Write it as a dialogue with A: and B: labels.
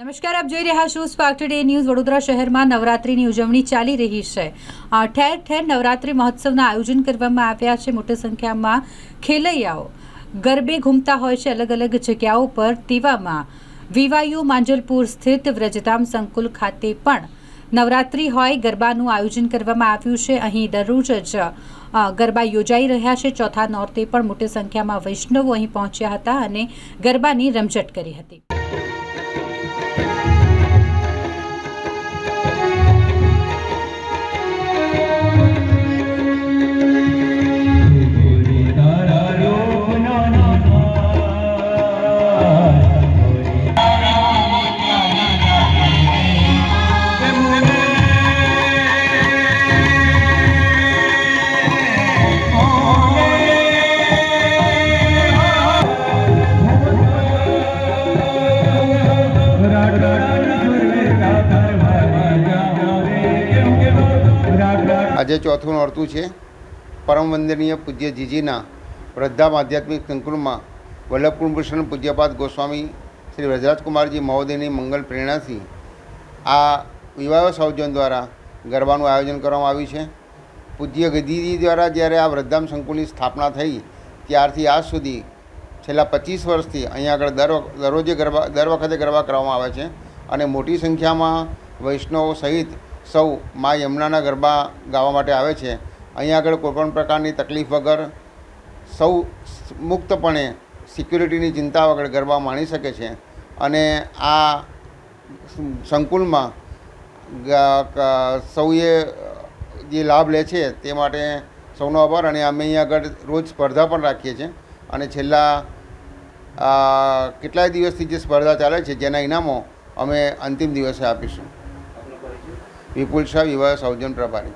A: નમસ્કાર, આપ જોઈ રહ્યા છો સ્પાર્ક ટુડે ન્યૂઝ વડોદરા શહેરમાં નવરાત્રિની ઉજવણી ચાલી રહી છે. ઠેર ઠેર નવરાત્રિ મહોત્સવના આયોજન કરવામાં આવ્યા છે. મોટી સંખ્યામાં ખેલૈયાઓ ગરબે ઘૂમતા હોય છે. અલગ અલગ જગ્યાઓ પર તેવામાં વિવાયુ માંજલપુર સ્થિત વ્રજધામ સંકુલ ખાતે પણ નવરાત્રિ હોય ગરબાનું આયોજન કરવામાં આવ્યું છે. અહીં દરરોજ જ ગરબા યોજાઈ રહ્યા છે. ચોથા નોરતે પણ મોટી સંખ્યામાં વૈષ્ણવો અહીં પહોંચ્યા હતા અને ગરબાની રમઝટ કરી હતી.
B: આજે ચોથું નોરતું છે. પરમ વંદનીય પૂજ્ય જીજીના વૃદ્ધામ આધ્યાત્મિક સંકુલમાં વલ્લભકુંભૂષણ પૂજ્યપાદ ગોસ્વામી શ્રી વ્રજરાજકુમારજી મહોદયની મંગલ પ્રેરણાથી આ વિવાહ સૌજન દ્વારા ગરબાનું આયોજન કરવામાં આવ્યું છે. પૂજ્ય ગદીજી દ્વારા જ્યારે આ વૃદ્ધામ સંકુલની સ્થાપના થઈ, ત્યારથી આજ સુધી છેલ્લા પચીસ વર્ષથી અહીંયા આગળ દર દરરોજે ગરબા, દર વખતે ગરબા કરવામાં આવે છે અને મોટી સંખ્યામાં વૈષ્ણવો સહિત સૌ મા યમુનાના ગરબા ગાવા માટે આવે છે. અહીંયા આગળ કોઈપણ પ્રકારની તકલીફ વગર સૌ મુક્તપણે સિક્યુરિટીની ચિંતા વગર ગરબા માણી શકે છે. અને આ સંકુલમાં સૌએ જે લાભ લે છે તે માટે સૌનો આભાર અને અમે અહીં આગળ રોજ સ્પર્ધા પણ રાખીએ છીએ. અને છેલ્લા કેટલાય દિવસથી જે સ્પર્ધા ચાલે છે જેના ઇનામો અમે અંતિમ દિવસે આપીશું. વિપુલ શાહ વિવાહ સૌજન પ્રભારી